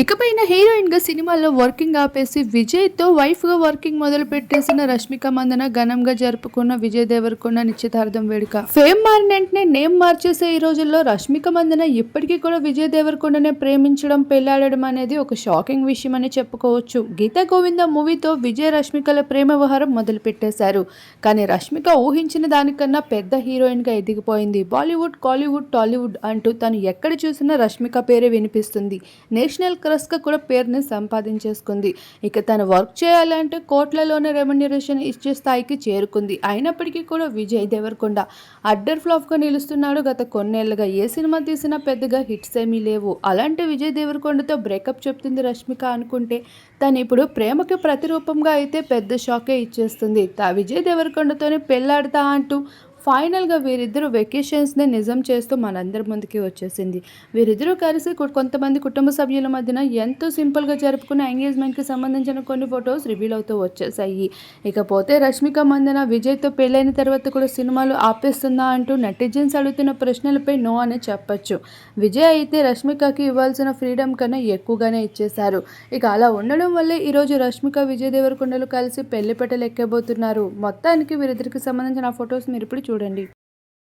ఇకపైన హీరోయిన్గా సినిమాల్లో వర్కింగ్ ఆపేసి విజయ్తో వైఫ్గా వర్కింగ్ మొదలు పెట్టేసిన రష్మిక మందన ఘనంగా జరుపుకున్న విజయ్ దేవరకొండ నిశ్చితార్థం వేడుక. ఫేమ్ మారిన వెంటనే నేమ్ మార్చేసే ఈ రోజుల్లో రష్మిక మందన ఇప్పటికీ కూడా విజయ్ దేవరకొండనే ప్రేమించడం పెళ్ళాడడం అనేది ఒక షాకింగ్ విషయం అని చెప్పుకోవచ్చు. గీతా గోవింద మూవీతో విజయ్ రష్మికల ప్రేమ వ్యవహారం మొదలు పెట్టేశారు కానీ రష్మిక ఊహించిన దానికన్నా పెద్ద హీరోయిన్గా ఎదిగిపోయింది. బాలీవుడ్ కాలీవుడ్ టాలీవుడ్ అంటూ తను ఎక్కడ చూసినా రష్మిక పేరే వినిపిస్తుంది. నేషనల్ క్రస్గా కూడా పేరుని సంపాదించేసుకుంది. ఇక తను వర్క్ చేయాలంటే కోట్లలోనే రెమ్యునరేషన్ ఇచ్చే స్థాయికి చేరుకుంది. అయినప్పటికీ కూడా విజయ్ దేవరకొండ అడ్డర్ ఫ్లాప్గా నిలుస్తున్నాడు. గత కొన్నేళ్ళుగా ఏ సినిమా తీసినా పెద్దగా హిట్స్ ఏమీ లేవు. అలాంటి విజయ్ దేవరకొండతో బ్రేకప్ చెప్తుంది రష్మిక అనుకుంటే తను ఇప్పుడు ప్రేమకి ప్రతిరూపంగా అయితే పెద్ద షాకే ఇచ్చేస్తుంది. తా విజయ్ దేవరకొండతోనే పెళ్ళాడతా అంటూ ఫైనల్గా వీరిద్దరూ వెకేషన్స్ని నిజం చేస్తూ మనందరి ముందుకి వచ్చేసింది. వీరిద్దరూ కలిసి కొంతమంది కుటుంబ సభ్యుల మధ్యన ఎంతో సింపుల్గా జరుపుకున్న ఎంగేజ్మెంట్కి సంబంధించిన కొన్ని ఫొటోస్ రివీల్ అవుతూ వచ్చేసాయి ఇకపోతే రష్మిక మందన విజయ్తో పెళ్ళైన తర్వాత కూడా సినిమాలు ఆపేస్తుందా అంటూ నెటిజన్స్ అడుగుతున్న ప్రశ్నలపై నో అని చెప్పచ్చు. విజయ్ అయితే రష్మికకి ఇవ్వాల్సిన ఫ్రీడమ్ కన్నా ఎక్కువగానే ఇచ్చేశారు. ఇక అలా ఉండడం వల్లే ఈరోజు రష్మిక విజయ్ దేవరకొండలు కలిసి పెళ్ళి పెట్టలు ఎక్కబోతున్నారు మొత్తానికి వీరిద్దరికి సంబంధించిన ఫొటోస్ మీరు ఇప్పుడు చూడండి